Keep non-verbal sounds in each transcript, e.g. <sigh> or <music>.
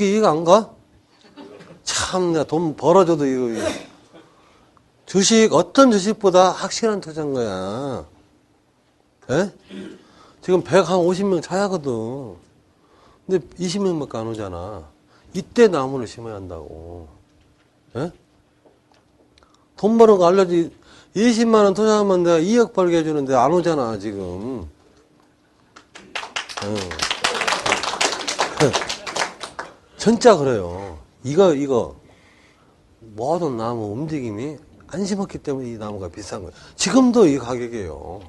그게 이해가 안 가? 참, 내가 돈 벌어줘도 이거, 이거. 주식, 어떤 주식보다 확실한 투자인 거야. 예? 지금 150명 차야거든. 근데 20명밖에 안 오잖아. 이때 나무를 심어야 한다고. 예? 돈 버는 거 알려지. 20만원 투자하면 내가 2억 벌게 해주는데 안 오잖아, 지금. 어. 진짜 그래요. 이거, 이거. 모든 나무 움직임이 안 심었기 때문에 이 나무가 비싼 거예요. 지금도 이 가격이에요.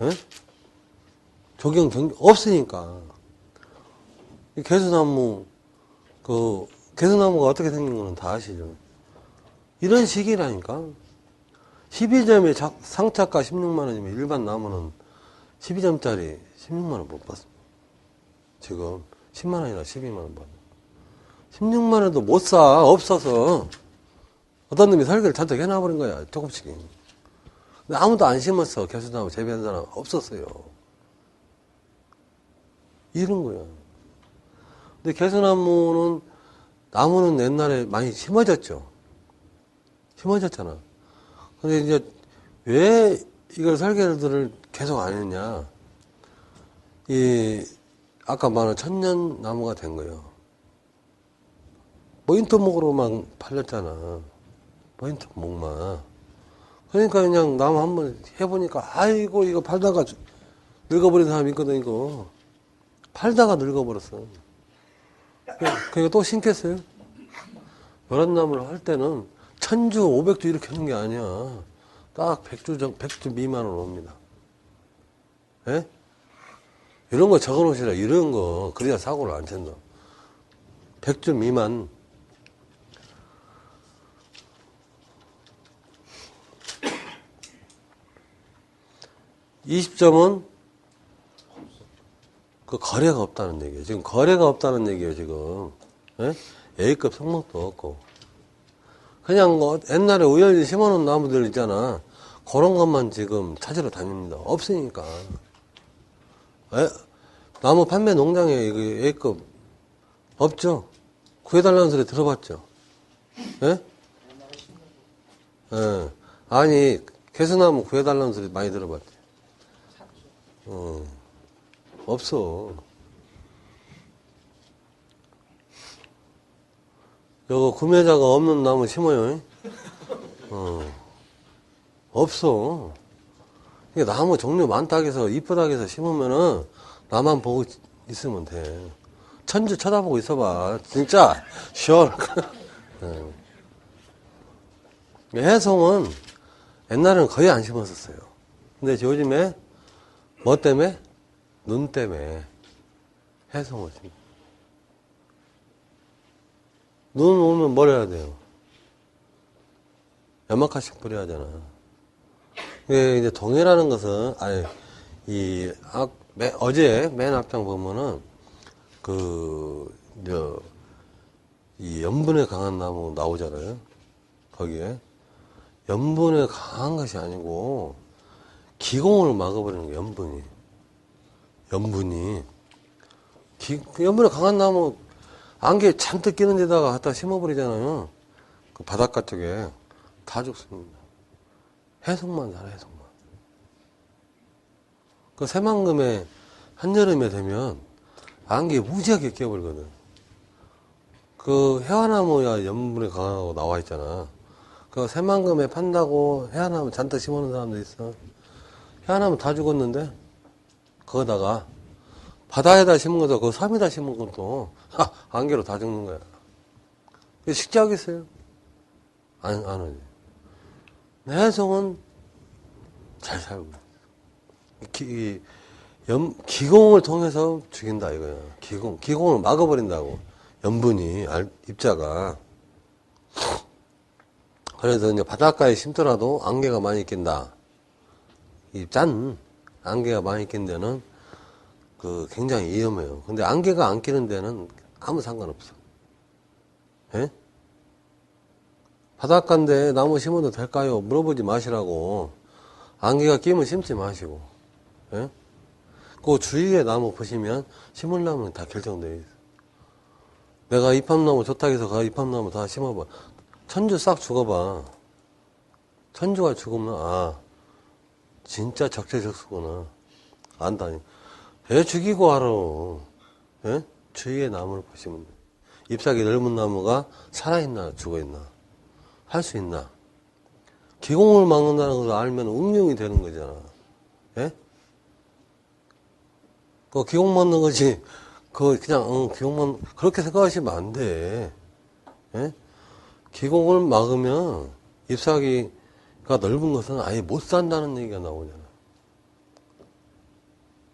예? 적용 경 없으니까. 이 개수나무, 그, 개수나무가 어떻게 생긴 거는 다 아시죠? 이런 식이라니까. 12점에 상차가 16만원이면 일반 나무는 12점짜리 16만원 못 받습니다. 지금 10만 원이나 12만 원 받아. 16만 원도 못 사. 없어서. 어떤 놈이 설계를 잔뜩 해놔버린 거야. 조금씩. 근데 아무도 안 심었어. 개수나무 재배한 사람 없었어요. 이런 거야. 근데 개수나무는, 나무는 옛날에 많이 심어졌죠. 심어졌잖아. 근데 이제 왜 이걸 설계를 계속 안 했냐. 이, 아까 말한 천년 나무가 된 거예요. 포인트목으로만 팔렸잖아. 포인트목만. 그러니까 그냥 나무 한 번 해보니까, 아이고, 이거 팔다가 늙어버린 사람이 있거든, 이거. 팔다가 늙어버렸어. 그러니까 또 심겠어요? 요런 나무를 할 때는 천주, 오백주 이렇게 하는 게 아니야. 딱 백주 정, 백주 미만으로 옵니다. 예? 이런 거 적어 놓으시라, 이런 거. 그래야 사고를 안 친다. 백주 미만. 이십 점은 그 거래가 없다는 얘기예요. 지금 거래가 없다는 얘기예요, 지금. 예? A급 성목도 없고. 그냥 뭐 옛날에 우연히 심어놓은 나무들 있잖아. 그런 것만 지금 찾으러 다닙니다. 없으니까. 에? 나무 판매 농장에 이거 A급 없죠? 구해달라는 소리 들어봤죠? 예? 예. 아니, 개수나무 구해달라는 소리 많이 들어봤지? 어. 없어. 요거 구매자가 없는 나무 심어요. 어. 없어. 이게 나무 종류 많다 해서 이쁘다 해서 심으면은 나만 보고 있으면 돼. 천주 쳐다보고 있어봐. 진짜 시원하고. <laughs> 네. 해송은 옛날에는 거의 안 심었었어요. 근데 요즘에 뭐 때문에? 눈 때문에 해송을 심어. 눈 오면 뭘 해야 돼요? 연막하씩 뿌려야 하잖 아. 이게 이제 동해라는 것은, 아니, 이, 아, 매, 어제 맨 앞장 보면은, 그, 저, 이 염분에 강한 나무 나오잖아요. 거기에. 염분에 강한 것이 아니고, 기공을 막아버리는 거예요, 염분이. 염분이. 기, 그 염분에 강한 나무, 안개 잔뜩 끼는 데다가 갖다 심어버리잖아요. 그 바닷가 쪽에. 다 죽습니다. 해송만 살아, 해송만. 그 새만금에, 한여름에 되면, 안개 무지하게 끼어버리거든. 그 해화나무야 염분에 강하고 나와 있잖아. 그 새만금에 판다고 해화나무 잔뜩 심어놓은 사람도 있어. 해화나무 다 죽었는데, 거기다가, 바다에다 심은 것도, 그 섬에다 심은 것도, 하, 안개로 다 죽는 거야. 식지하겠어요? 안, 안 오지. 해성은 잘 살고 기, 염, 기공을 통해서 죽인다 이거야. 기공, 기공을 막아버린다고. 염분이 알, 입자가. 그래서 이제 바닷가에 심더라도 안개가 많이 낀다. 이 짠 안개가 많이 낀 데는 그 굉장히 위험해요. 근데 안개가 안 끼는 데는 아무 상관없어. 예? 바닷가인데 나무 심어도 될까요? 물어보지 마시라고. 안개가 끼면 심지 마시고. 예? 그 주위에 나무 보시면 심을 나무는 다 결정되어 있어. 내가 입합나무 좋다 해서 가 입합나무 다 심어봐. 천주 싹 죽어봐. 천주가 죽으면, 아, 진짜 적재적소구나. 안다니. 왜 죽이고 하러, 예? 주위의 나무를 보시면 돼. 잎사귀 넓은 나무가 살아있나, 죽어있나. 할 수 있나. 기공을 막는다는 걸 알면 응용이 되는 거잖아. 예? 그 기공 막는 거지. 그 그냥 응, 기공만 그렇게 생각하시면 안 돼. 예? 기공을 막으면 잎사귀가 넓은 것은 아예 못 산다는 얘기가 나오잖아.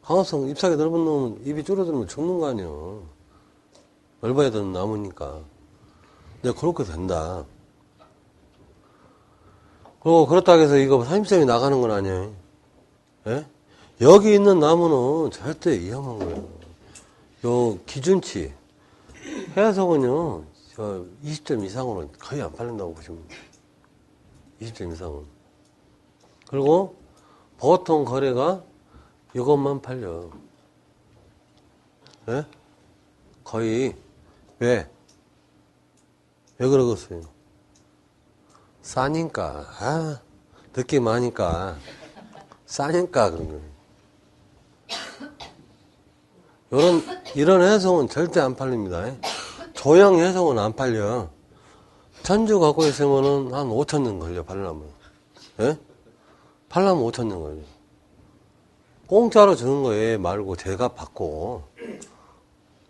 강화성 잎사귀 넓은 놈은 입이 줄어들면 죽는 거 아니야. 넓어야 되는 나무니까. 근데 그렇게 된다. 그리고 그렇다고 해서 이거 30점이 나가는 건 아니에요. 예? 여기 있는 나무는 절대 위험한 거예요. 요 기준치 해석은요 저 20점 이상으로는 거의 안 팔린다고 보시면 돼요. 20점 이상은 그리고 보통 거래가 이것만 팔려 예? 거의 왜? 왜 그러겠어요? 싸니까 아 느낌 많으니까 싸니까 그런 거예요 이런, 이런 해송은 절대 안 팔립니다. 조형 해송은 안 팔려. 천주 갖고 있으면은 한 5천 년 걸려, 팔려면. 예? 팔려면 5천 년 걸려. 공짜로 주는 거에 말고 제가 받고,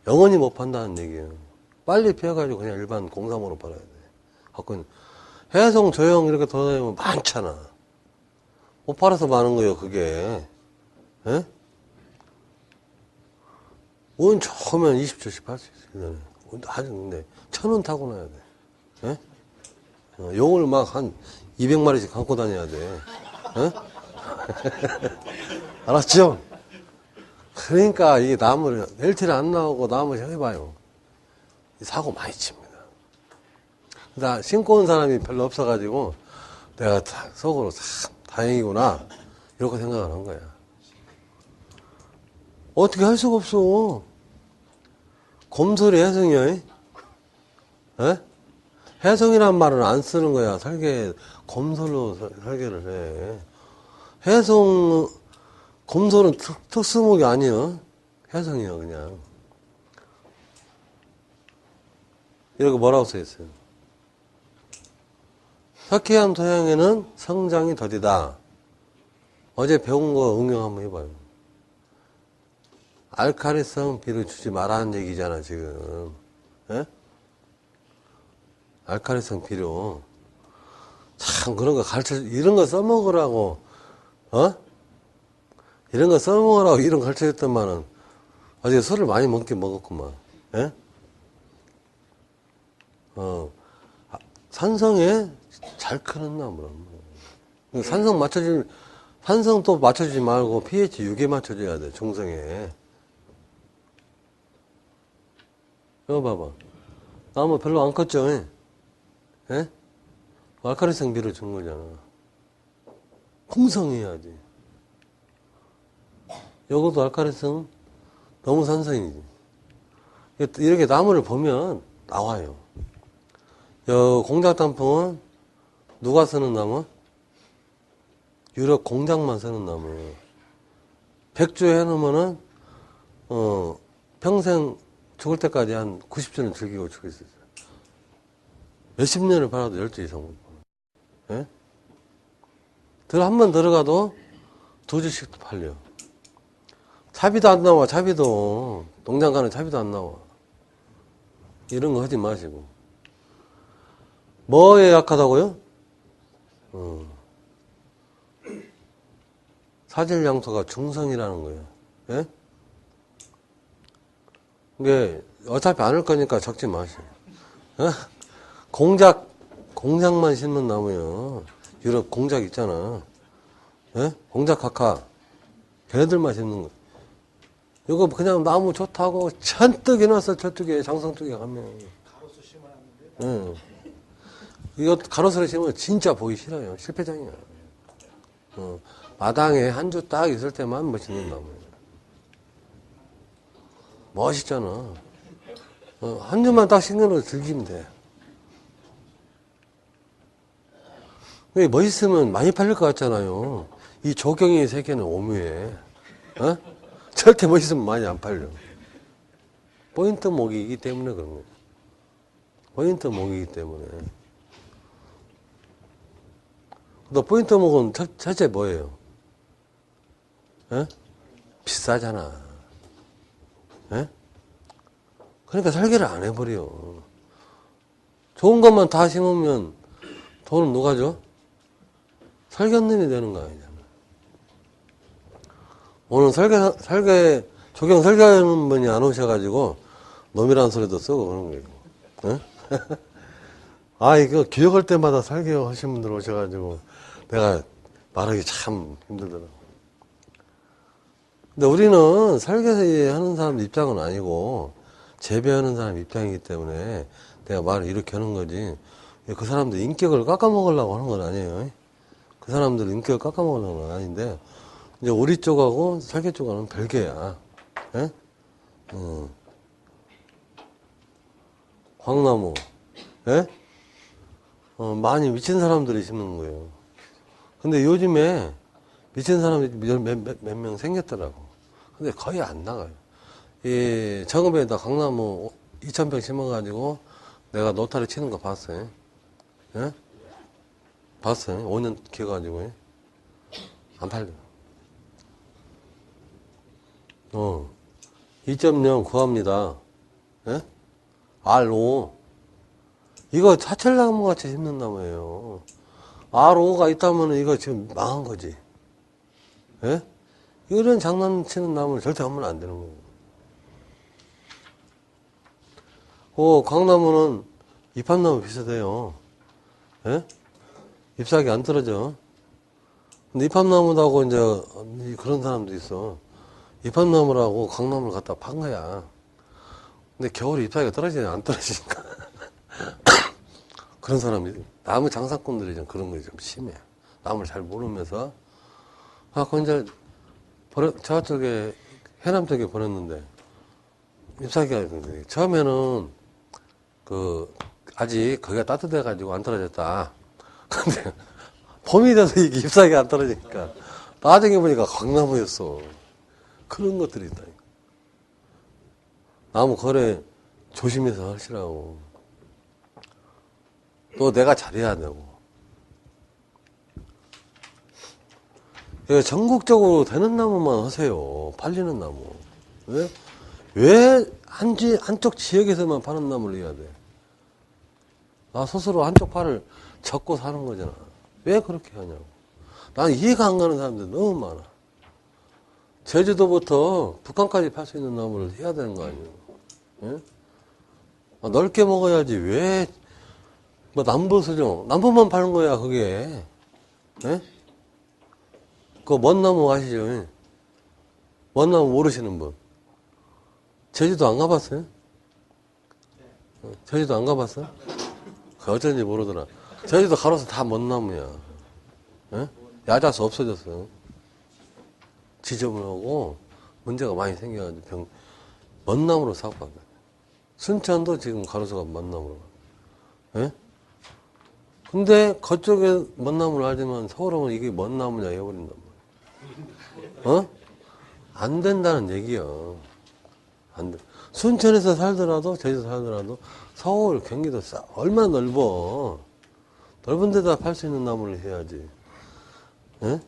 영원히 못 판다는 얘기예요. 빨리 피해가지고 그냥 일반 공사모로 팔아야 돼. 갖고 있는. 해송, 조형 이렇게 돌아다니면 많잖아. 못 팔아서 많은 거예요, 그게. 예? 운 좋으면 20초씩 팔 수 있어요. 운도 아주 근데 천 원 타고 나야 돼. 예? 어, 용을 막 한 200마리씩 갖고 다녀야 돼. 예? <laughs> 알았죠? 그러니까 이 나무를 벨트를 안 나오고 나무 해봐요. 이 사고 많이 칩니다. 나 신고 온 사람이 별로 없어가지고 내가 다 속으로 참 다행이구나 이렇게 생각을 한 거야. 어떻게 할 수가 없어. 곰소리 해성이야. 에? 해성이란 말은 안 쓰는 거야. 설계, 곰소로 설- 설계를 해. 해성, 곰소는 특, 특수목이 아니야. 해성이야, 그냥. 이렇게 뭐라고 써 있어요? 석회암 토양에는 성장이 더디다. 어제 배운 거 응용 한번 해봐요. 알카리성 비를 주지 말라는 얘기잖아, 지금. 예? 알카리성 비료. 참, 그런 거 가르쳐, 이런 거 써먹으라고, 어? 이런 거 써먹으라고 이런 거 가르쳐 줬더만은, 어제 술을 많이 먹긴 먹었구만, 예? 어, 아, 산성에 잘 크는 나무란 말이야. 산성 맞춰주면, 산성 또 맞춰주지 말고 pH 6에 맞춰줘야 돼, 중성에. 이거 봐봐. 나무 별로 안 컸죠? 예? 예? 알카리성 비를 준 거잖아. 풍성해야지. 요것도 알카리성 너무 산성이지. 이렇게 나무를 보면 나와요. 요 공작 단풍은 누가 쓰는 나무? 유럽 공작만 쓰는 나무예요. 백주 해놓으면은, 어, 평생 죽을 때까지 한 90주는 즐기고 죽을 수 있어요. 몇십 년을 팔아도 12 이상 못 팔아요. 예? 들, 한 번 들어가도 두 주씩도 팔려. 차비도 안 나와, 차비도. 농장 가는 차비도 안 나와. 이런 거 하지 마시고. 뭐에 약하다고요? 어. 사질양소가 중성이라는 거예요. 예? 이게 어차피 안할 거니까 적지 마세요. 어? 공작, 공작만 심는 나무요. 유럽 공작 있잖아. 예? 공작 카카. 걔네들만 심는 거. 이거 그냥 나무 좋다고 잔뜩 해놨어, 저쪽에, 장성쪽에 가면. 가로수 심어놨는데 예. 이거 가로수를 심으면 진짜 보기 싫어요. 실패장이야. 어, 마당에 한 주 딱 있을 때만 멋있는 나무예요. 멋있잖아. 어, 한 줄만 딱 신경을 즐기면 돼. 이게 멋있으면 많이 팔릴 것 같잖아요. 이 조경의 세계는 오묘해. 어? <laughs> 절대 멋있으면 많이 안 팔려. 포인트 목이기 때문에 그런 거예요. 포인트 목이기 때문에. 너 포인트 목은 첫, 첫째 뭐예요? 예? 비싸잖아. 예? 그러니까 설계를 안 해버려. 좋은 것만 다 심으면 돈은 누가 줘? 설계님이 되는 거 아니잖아. 오늘 설계, 설계, 조경 설계하는 분이 안 오셔가지고 놈이라는 소리도 쓰고 그런 거예요. 예? <laughs> 아, 이거 기억할 때마다 설계하신 분들 오셔가지고 내가 말하기 참 힘들더라고. 근데 우리는 설계하는 사람 입장은 아니고 재배하는 사람 입장이기 때문에 내가 말을 이렇게 하는 거지. 그 사람들 인격을 깎아먹으려고 하는 건 아니에요. 그 사람들 인격을 깎아먹으려는 건 아닌데 이제 우리 쪽하고 설계 쪽하고는 별개야. 예? 어. 광나무, 예? 어, 많이 미친 사람들이 심는 거예요. 근데 요즘에 미친 사람이 몇명 생겼더라고. 근데 거의 안 나가요. 이 정읍에다 강나무 2,000평 심어가지고 내가 노타리 치는 거 봤어요. 예? 봤어요. 5년 키워가지고. 안 팔려. 어. 2.0 구합니다. 예? R5. 이거 사철나무 같이 심는 나무예요. R5가 있다면 이거 지금 망한 거지. 예? 이런 장난치는 나무를 절대 하면 안 되는 거고. 어, 강나무는 잎합나무 비슷해요. 예? 잎사귀 안 떨어져. 근데 잎합나무하고 이제 그런 사람도 있어. 잎합나무라고 강나무를 갖다 판 거야. 근데 겨울에 잎사귀가 떨어지냐 안 떨어지니까. 그런 사람이 나무 장사꾼들이 좀 그런 게 좀 심해. 나무를 잘 모르면서 아, 그 이제 보내, 저쪽에 해남 쪽에 보냈는데 잎사귀가 처음에는 그 아직 거기가 따뜻해 가지고 안 떨어졌다. <laughs> 근데 봄이 돼서 이게 잎사귀가 안 떨어지니까 나중에 보니까 강나무였어. 그런 것들이 있다. 나무 거래 조심해서 하시라고. 또 내가 잘해야 되고. 이거 전국적으로 되는 나무만 하세요. 팔리는 나무. 왜? 왜 한 지, 한쪽 지역에서만 파는 나무를 해야 돼? 나 스스로 한쪽 팔을 접고 사는 거잖아. 왜 그렇게 하냐고. 난 이해가 안 가는 사람들 너무 많아. 제주도부터 북한까지 팔 수 있는 나무를 해야 되는 거 아니에요. 예? 아, 넓게 먹어야지. 왜, 뭐, 남부수종. 남부만 파는 거야, 그게. 예? 그, 먼 나무 아시죠? 먼 나무 모르시는 분. 제주도 안 가봤어요? 어, 제주도 안 가봤어? 그 어쩐지 모르더라. 제주도 가로수 다 먼 나무야. 예? 야자수 없어졌어. 지저분하고 문제가 많이 생겨가지고 병, 먼 나무로 사고 간다. 순천도 지금 가로수가 먼 나무로. 예? 근데 그쪽에 먼 나무를 알지만 서울 오면 이게 먼 나무냐 해버린단 말이야. 어? 안 된다는 얘기야. 안 돼. 순천에서 살더라도, 제주도 살더라도, 서울, 경기도 싸, 얼마나 넓어. 넓은 데다 팔 수 있는 나무를 해야지. 예?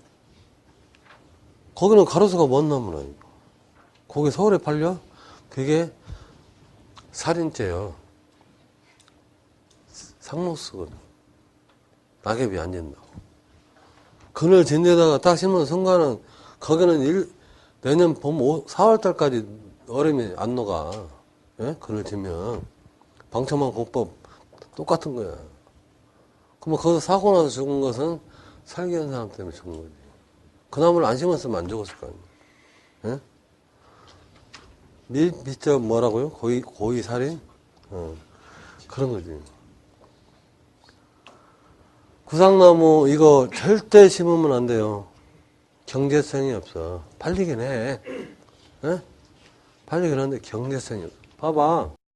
거기는 가로수가 먼 나무라니까. 거기 서울에 팔려? 그게 살인죄요. 상록수거든. 낙엽이 안 진다고. 그늘 진데다가 딱 심은 순간은 거기는 일, 내년 봄 5, 4월 달까지 얼음이 안 녹아. 예? 그늘 지면. 방천만 공법 똑같은 거야. 그러면 거기서 사고 나서 죽은 것은 살기 한 사람 때문에 죽은 거지. 그 나무를 안 심었으면 안 죽었을 거 아니에요. 예? 미, 미저 뭐라고요? 고의, 고의 살인? 어, 그런 거지. 구상나무 이거 절대 심으면 안 돼요. 경제성이 없어. 팔리긴 해. 예? 팔리긴 하는데 경제성이 없어. 봐봐.